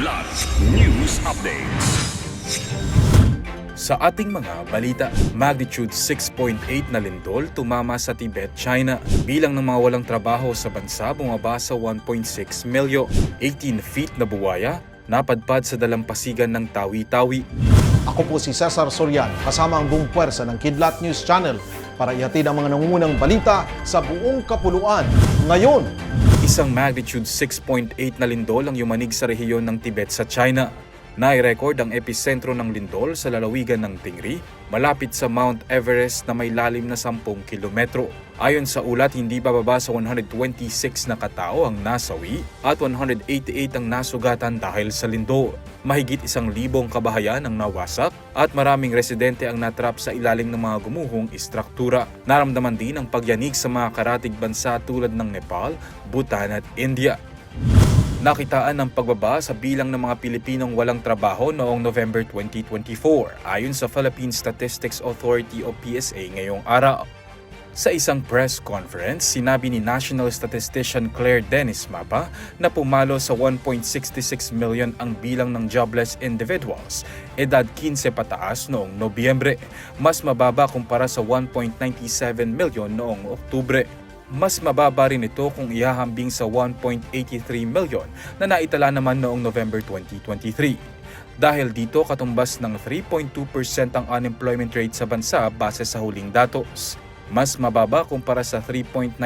Kidlat News Updates. Sa ating mga balita, magnitude 6.8 na lindol tumama sa Tibet, China. Bilang ng mga walang trabaho sa bansa bumaba sa 1.6 milyo. 18 feet na buwaya napadpad sa dalampasigan ng Tawi-Tawi. Ako po si Cesar Soriano kasama ang buong puwersa ng Kidlat News Channel para ihatid ang mga nangungunang balita sa buong kapuluan. Ngayon, Isang magnitude 6.8 na lindol ang yumanig sa rehiyon ng Tibet sa China. Nai-record ang episentro ng lindol sa lalawigan ng Tingri, malapit sa Mount Everest na may lalim na 10 kilometro. Ayon sa ulat, hindi bababa sa 126 na katao ang nasawi at 188 ang nasugatan dahil sa lindol. Mahigit isang libong kabahayan ang nawasak at maraming residente ang natrap sa ilalim ng mga gumuhong istruktura. Naramdaman din ang pagyanig sa mga karatig bansa tulad ng Nepal, Bhutan at India. Nakitaan ang pagbaba sa bilang ng mga Pilipinong walang trabaho noong November 2024 ayon sa Philippine Statistics Authority o PSA ngayong araw. Sa isang press conference, sinabi ni National Statistician Claire Dennis Mapa na pumalo sa 1.66 million ang bilang ng jobless individuals, edad 15 pataas noong Nobyembre, mas mababa kumpara sa 1.97 million noong Oktubre. Mas mababa rin ito kung ihahambing sa 1.83 million na naitala naman noong November 2023. Dahil dito katumbas ng 3.2% ang unemployment rate sa bansa base sa huling datos. Mas mababa kumpara sa 3.9%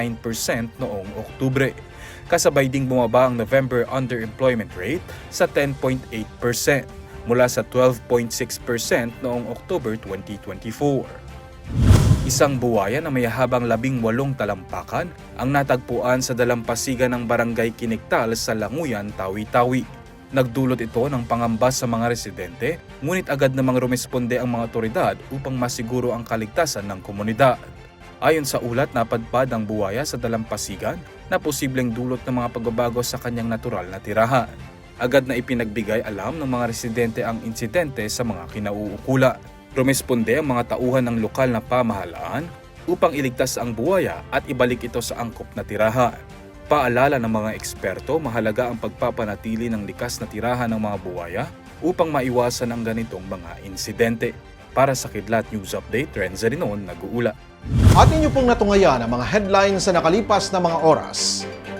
noong Oktubre. Kasabay ding bumaba ang November underemployment rate sa 10.8% mula sa 12.6% noong October 2024. Isang buwaya na may habang labing walong talampakan ang natagpuan sa dalampasigan ng barangay Kiniktal sa Languyan, Tawi-Tawi. Nagdulot ito ng pangamba sa mga residente, ngunit agad namang rumesponde ang mga otoridad upang masiguro ang kaligtasan ng komunidad. Ayon sa ulat, napadpad ang buwaya sa dalampasigan na posibleng dulot ng mga pagbabago sa kanyang natural na tirahan. Agad na ipinagbigay alam ng mga residente ang insidente sa mga kinauukulan. Rumesponde ang mga tauhan ng lokal na pamahalaan upang iligtas ang buwaya at ibalik ito sa angkop na tirahan. Paalala ng mga eksperto, mahalaga ang pagpapanatili ng likas na tirahan ng mga buwaya upang maiwasan ang ganitong mga insidente. Para sa Kidlat News Update, Renza Rinon, nag-uula. atin niyo pong natungayan ang mga headlines sa nakalipas na mga oras.